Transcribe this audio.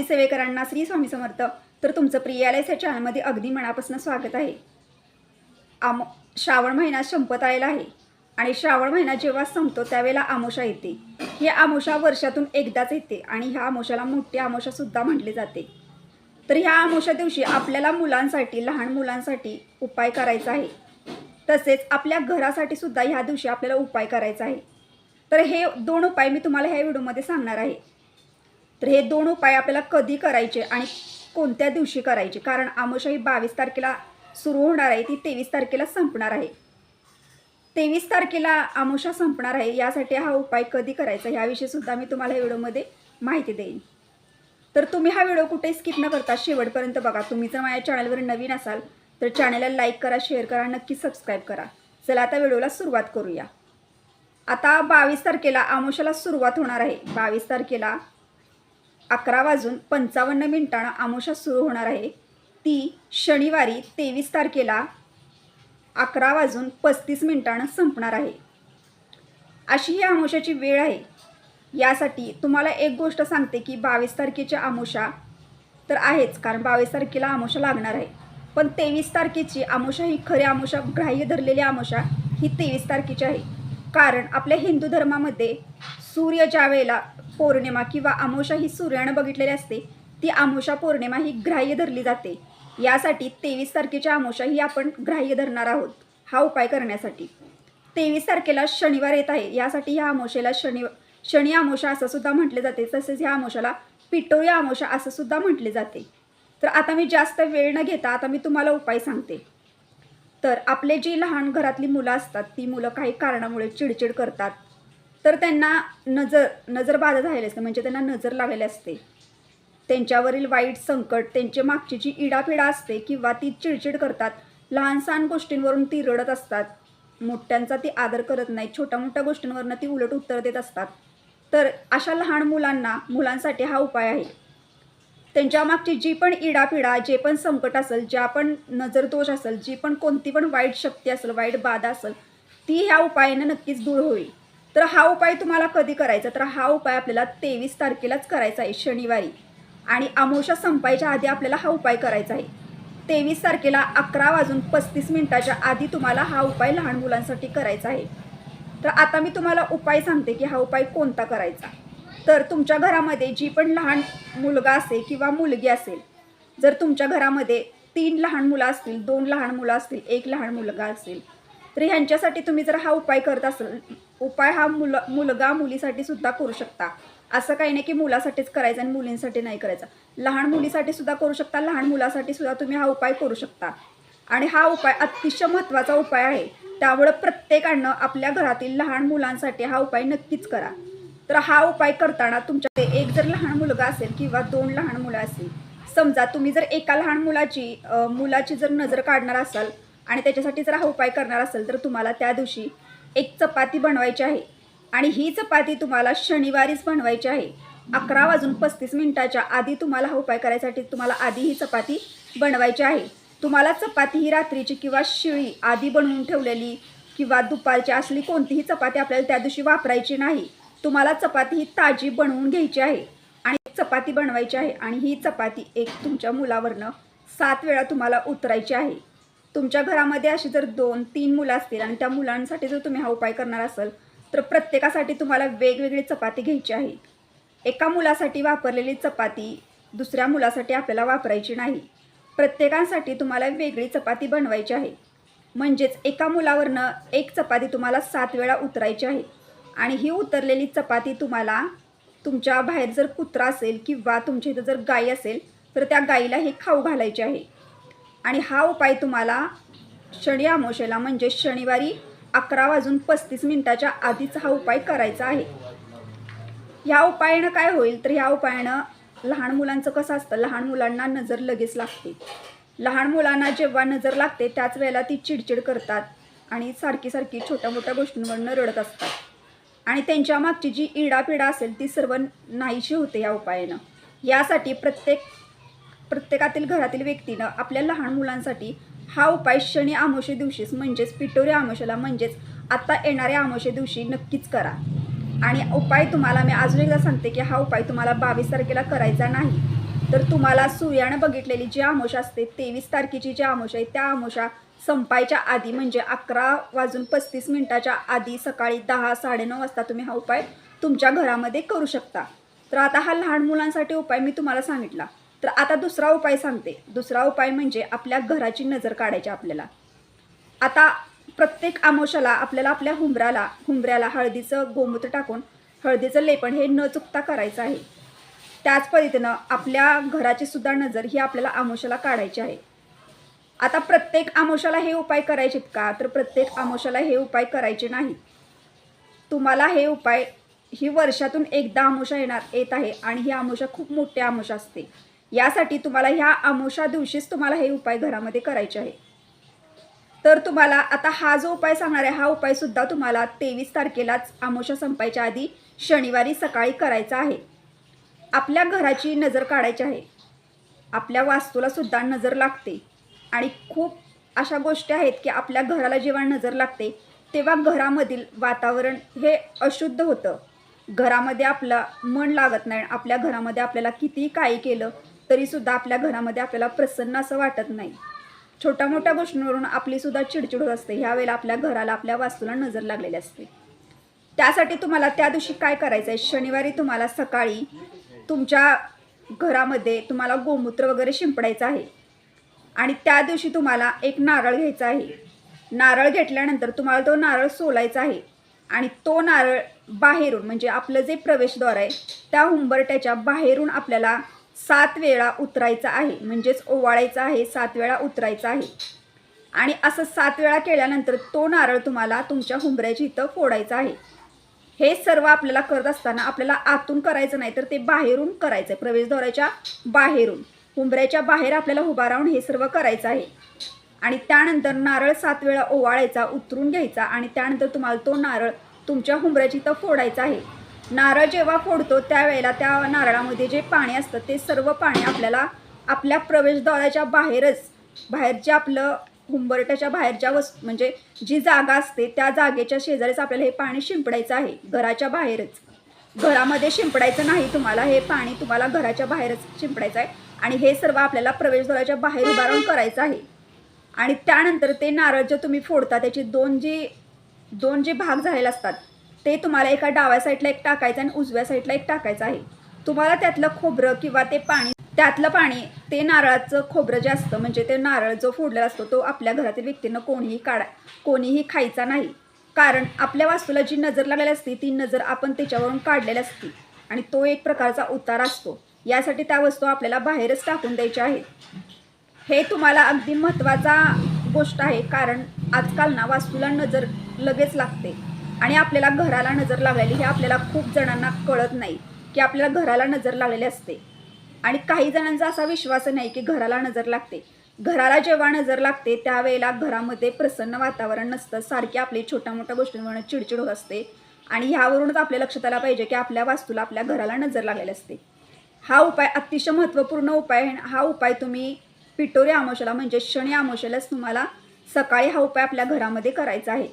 स्वामी सेवेकरांना श्री स्वामी समर्थ. तर तुमचं प्रियालयच्या चॅनलमध्ये अगदी मनापासून स्वागत आहे. आम श्रावण महिना संपत आलेला आहे. आणि श्रावण महिना जेव्हा संपतो त्यावेळेला आमोशा येते. ही आमोशा वर्षातून एकदाच येते आणि ह्या आमोशाला मोठी आमोशासुद्धा म्हटली जाते. तर ह्या आमोशा दिवशी आपल्याला मुलांसाठी लहान मुलांसाठी उपाय करायचा आहे. तसेच आपल्या घरासाठी सुद्धा ह्या दिवशी आपल्याला उपाय करायचा आहे. तर हे दोन उपाय मी तुम्हाला ह्या व्हिडिओमध्ये सांगणार आहे. तर हे दोन उपाय आपल्याला कधी करायचे आणि कोणत्या दिवशी करायचे? कारण आमोशाही बावीस तारखेला सुरू होणार आहे. ती तेवीस तारखेला संपणार आहे. तेवीस तारखेला आमोशा संपणार आहे. यासाठी हा उपाय कधी करायचा ह्याविषयी सुद्धा मी तुम्हाला या व्हिडिओमध्ये माहिती देईन. तर तुम्ही हा व्हिडिओ कुठे स्किप न करता शेवटपर्यंत बघा. तुम्ही जर माझ्या चॅनलवर नवीन असाल तर चॅनलला लाईक करा शेअर करा नक्की सबस्क्राईब करा. चला आता व्हिडिओला सुरुवात करूया. आता बावीस तारखेला आमोशाला सुरुवात होणार आहे. बावीस तारखेला अकरा वाजून पंचावन्न मिनिटांना आमोशा सुरू होणार आहे. ती शनिवारी तेवीस तारखेला अकरा वाजून पस्तीस मिनिटांना संपणार आहे. अशी ही आमोशाची वेळ आहे. यासाठी तुम्हाला एक गोष्ट सांगते की बावीस तारखेची आमोशा तर आहेच कारण बावीस तारखेला आमोशा लागणार आहे. पण तेवीस तारखेची आमोशा ही खरी आमोशा ग्राह्य धरलेली आमोशा ही तेवीस तारखेची आहे. कारण आपल्या हिंदू धर्मामध्ये सूर्य ज्या वेळेला पौर्णिमा किंवा आमोशा ही सूर्यानं बघितलेली असते ती आमोशा पौर्णिमा ही ग्राह्य धरली जाते. यासाठी तेवीस तारखेच्या आमोशा ही आपण ग्राह्य धरणार आहोत हा उपाय करण्यासाठी. तेवीस तारखेला शनिवार येत आहे यासाठी ह्या आमोशेला शनि शनी आमोशा असं सुद्धा म्हटले जाते तसेच ह्या आमोशाला पिटोळी आमोशा असं सुद्धा म्हटले जाते. तर आता मी जास्त वेळ न घेता आता मी तुम्हाला उपाय सांगते. तर आपले जी लहान घरातली मुलं असतात ती मुलं काही कारणामुळे चिडचिड करतात तर त्यांना नजर नजर बाधा झालेली असते. म्हणजे त्यांना नजर लागलेली असते. त्यांच्यावरील वाईट संकट त्यांच्या मागची जी इडापिडा असते किंवा ती चिडचिड करतात लहानसहान गोष्टींवरून ती रडत असतात. मोठ्यांचा ती आदर करत नाही छोट्या मोठ्या गोष्टींवरनं ती उलट उत्तर देत असतात. तर अशा लहान मुलांना मुलांसाठी हा उपाय आहे. त्यांच्या मागची जी पण इडापिडा जे पण संकट असेल ज्या पण नजरदोष असेल जी पण कोणती पण वाईट शक्ती असेल वाईट बाधा असेल ती ह्या उपायानं नक्कीच दूर होईल. तर हा उपाय तुम्हाला कधी करायचा? तर हा उपाय आपल्याला तेवीस तारखेलाच करायचा आहे शनिवारी. आणि अमोशा संपायच्या आधी आपल्याला हा उपाय करायचा आहे. तेवीस तारखेला अकरा वाजून पस्तीस मिनिटाच्या आधी तुम्हाला हा उपाय लहान मुलांसाठी करायचा आहे. तर आता मी तुम्हाला उपाय सांगते की हा उपाय कोणता करायचा? तर तुमच्या घरामध्ये जी पण लहान मुलगा असेल किंवा मुलगी असेल जर तुमच्या घरामध्ये तीन लहान मुलं असतील दोन लहान मुलं असतील एक लहान मुलगा असेल तर ह्यांच्यासाठी तुम्ही जर हा उपाय करत असाल उपाय हा मुल मुलगा मुलीसाठी सुद्धा करू शकता. असं काही नाही की मुलासाठीच करायचं आणि मुलींसाठी नाही करायचा. लहान मुलीसाठी सुद्धा करू शकता लहान मुलासाठी सुद्धा तुम्ही हा उपाय करू शकता. आणि हा उपाय अतिशय महत्त्वाचा उपाय आहे. त्यामुळं प्रत्येकानं आपल्या घरातील लहान मुलांसाठी हा उपाय नक्कीच करा. तर हा उपाय करताना तुमच्या एक जर लहान मुलगा असेल किंवा दोन लहान मुलं असतील समजा तुम्ही जर एका लहान मुलाची मुलाची जर नजर काढणार असाल आणि त्याच्यासाठी जर हा उपाय करणार असेल तर तुम्हाला त्या दिवशी एक चपाती बनवायची आहे. आणि ही चपाती तुम्हाला शनिवारीच बनवायची आहे. अकरा वाजून पस्तीस मिनिटाच्या आधी तुम्हाला हा उपाय करायसाठी तुम्हाला आधी ही चपाती बनवायची आहे. तुम्हाला चपाती ही रात्रीची किंवा शिळी आधी बनवून ठेवलेली किंवा दुपारची असली कोणतीही चपाती आपल्याला त्या दिवशी वापरायची नाही. तुम्हाला चपाती ही ताजी बनवून घ्यायची आहे. आणि चपाती बनवायची आहे. आणि ही चपाती एक तुमच्या मुलावरनं सात वेळा तुम्हाला उतरायची आहे. तुमच्या घरामध्ये अशी जर दोन तीन मुलं असतील आणि त्या मुलांसाठी जर तुम्ही हा उपाय करणार असाल तर प्रत्येकासाठी तुम्हाला वेगवेगळी चपाती घ्यायची आहे. एका मुलासाठी वापरलेली चपाती दुसऱ्या मुलासाठी आपल्याला वापरायची नाही. प्रत्येकासाठी तुम्हाला वेगळी चपाती बनवायची आहे. म्हणजेच एका मुलावरनं एक चपाती तुम्हाला सात वेळा उतरायची आहे. आणि ही उतरलेली चपाती तुम्हाला तुमच्या बाहेर जर कुत्रा असेल किंवा तुमच्या इथं जर गाई असेल तर त्या गाईला हे खाऊ घालायचे आहे. आणि हा उपाय तुम्हाला शनी अमावस्येला म्हणजे शनिवारी अकरा वाजून पस्तीस मिनिटाच्या आधीच हा उपाय करायचा आहे. ह्या उपायानं काय होईल? तर ह्या उपायानं लहान मुलांचं कसं असतं? लहान मुलांना नजर लगेच लागते. लहान मुलांना जेव्हा नजर लागते त्याच वेळेला ती चिडचिड करतात आणि सारखी सारखी छोट्या मोठ्या गोष्टींवरनं रडत असतात. आणि त्यांच्या मागची जी इडापिडा असेल ती सर्व नाहीशी होते या उपायानं. यासाठी प्रत्येक प्रत्येकातील घरातील व्यक्तीनं आपल्या लहान मुलांसाठी हा उपाय शनी आमोशे दिवशीच म्हणजेच पिटोरी आमोशेला म्हणजेच आता येणाऱ्या आमोशे दिवशी नक्कीच करा. आणि उपाय तुम्हाला मी अजून एकदा सांगते की हा उपाय तुम्हाला बावीस तारखेला करायचा नाही तर तुम्हाला सूर्यानं बघितलेली जी आमोशा असते तेवीस तारखेची जी आमोशा आहे त्या आमोशा संपायच्या आधी म्हणजे अकरा वाजून पस्तीस मिनिटाच्या आधी सकाळी दहा साडेनऊ वाजता तुम्ही हा उपाय तुमच्या घरामध्ये करू शकता. तर आता हा लहान मुलांसाठी उपाय मी तुम्हाला सांगितला. तर आता दुसरा उपाय सांगते. दुसरा उपाय म्हणजे आपल्या घराची नजर काढायची आपल्याला. आता प्रत्येक आमोशाला आपल्याला आपल्या हुंबऱ्याला हुंबऱ्याला हळदीचं गोमूत्र टाकून हळदीचं लेपण हे न चुकता करायचं आहे. त्याच पद्धतीनं आपल्या घराची सुद्धा नजर ही आपल्याला आमोशाला काढायची आहे. आता प्रत्येक आमोशाला हे उपाय करायचेत का? तर प्रत्येक आमोशाला हे उपाय करायचे नाही तुम्हाला हे उपाय ही वर्षातून एकदा आमोशा येणार येत आहे आणि ही आमोशा खूप मोठी आमोशा असते. यासाठी तुम्हाला ह्या आमोशा दिवशीच तुम्हाला हे उपाय घरामध्ये करायचे आहे तर तुम्हाला आता हा जो उपाय सांगणार आहे हा उपाय सुद्धा तुम्हाला तेवीस तारखेलाच आमोशा संपायच्या आधी शनिवारी सकाळी करायचा आहे. आपल्या घराची नजर काढायची आहे. आपल्या वास्तूला सुद्धा नजर लागते. आणि खूप अशा गोष्टी आहेत की आपल्या घराला जेव्हा नजर लागते तेव्हा घरामधील वातावरण हे अशुद्ध होतं. घरामध्ये आपलं मन लागत नाही. आपल्या घरामध्ये आपल्याला कितीही काही केलं तरीसुद्धा आपल्या घरामध्ये आपल्याला प्रसन्न असं वाटत नाही. छोट्या मोठ्या गोष्टींवरून आपलीसुद्धा चिडचिड होत असते. ह्यावेळेला आपल्या घराला आपल्या वास्तूला नजर लागलेली असते. त्यासाठी तुम्हाला त्या दिवशी काय करायचं आहे शनिवारी तुम्हाला सकाळी तुमच्या घरामध्ये तुम्हाला गोमूत्र वगैरे शिंपडायचं आहे. आणि त्या दिवशी तुम्हाला एक नारळ घ्यायचा आहे. नारळ घेतल्यानंतर तुम्हाला तो नारळ सोलायचा आहे. आणि तो नारळ बाहेरून म्हणजे आपलं जे प्रवेशद्वार आहे त्या हुंबरट्याच्या बाहेरून आपल्याला सात वेळा उतरायचा आहे. म्हणजेच ओवाळायचा आहे सात वेळा उतरायचा आहे. आणि असं सात वेळा केल्यानंतर तो नारळ तुम्हाला तुमच्या हुंबऱ्याच्या इथं फोडायचा आहे. हे सर्व आपल्याला करत असताना आपल्याला आतून करायचं नाही तर ते बाहेरून करायचं आहे प्रवेशद्वाराच्या बाहेरून. हुंबऱ्याच्या बाहेर आपल्याला उभा राहून हे सर्व करायचं आहे. आणि त्यानंतर नारळ सात वेळा ओवाळायचा उतरून घ्यायचा आणि त्यानंतर तुम्हाला तो नारळ तुमच्या हुंबऱ्याची इथं फोडायचा आहे. नारळ जेव्हा फोडतो त्यावेळेला त्या नारळामध्ये जे पाणी असतं ते सर्व पाणी आपल्याला आपल्या प्रवेशद्वाराच्या बाहेरच बाहेर जे आपलं हुंबरट्याच्या बाहेरच्या वस्तू म्हणजे जी जागा असते त्या जागेच्या शेजारीच आपल्याला हे पाणी शिंपडायचं आहे घराच्या बाहेरच. घरामध्ये शिंपडायचं नाही तुम्हाला हे पाणी तुम्हाला घराच्या बाहेरच शिंपडायचं आहे आणि हे सर्व आपल्याला प्रवेशद्वाराच्या बाहेर उभा राहून करायचं आहे. आणि त्यानंतर ते नारळ जे तुम्ही फोडता त्याची दोन जी दोन जे भाग झालेले असतात ते तुम्हाला एका डाव्या साईडला एक टाकायचं आणि उजव्या साईडला एक टाकायचं आहे. तुम्हाला त्यातलं खोबरं किंवा ते पाणी त्यातलं पाणी ते नारळाचं खोबरं जे असतं म्हणजे ते नारळ जो फोडलेला असतो तो आपल्या घरातील व्यक्तींना कोणीही काढा कोणीही खायचा नाही. कारण आपल्या वास्तूला जी नजर लागलेली असते ती नजर आपण त्याच्यावरून काढलेली असते. आणि तो एक प्रकारचा उतार असतो. यासाठी त्या वस्तू आपल्याला बाहेरच टाकून द्यायच्या आहेत. हे तुम्हाला अगदी महत्त्वाचा गोष्ट आहे. कारण आजकाल ना वास्तूला नजर लगेच लागते. आणि आपल्याला घराला नजर लागलेली हे आपल्याला खूप जणांना कळत नाही की आपल्याला घराला नजर लागलेली असते. आणि काही जणांचा असा विश्वास नाही की घराला नजर लागते. घराला जेव्हा नजर लागते त्यावेळेला घरामध्ये प्रसन्न वातावरण नसतं. सारखी आपली छोट्या मोठ्या गोष्टींवरून चिडचिड होत असते. आणि ह्यावरूनच आपल्या लक्षात आलं पाहिजे की आपल्या वास्तूला आपल्या घराला नजर लागलेली असते. हा उपाय अतिशय महत्त्वपूर्ण उपाय आहे. हा उपाय तुम्ही पिटोरी आमोशाला म्हणजे शनी आमोशालाच तुम्हाला सकाळी हा उपाय आपल्या घरामध्ये करायचा आहे.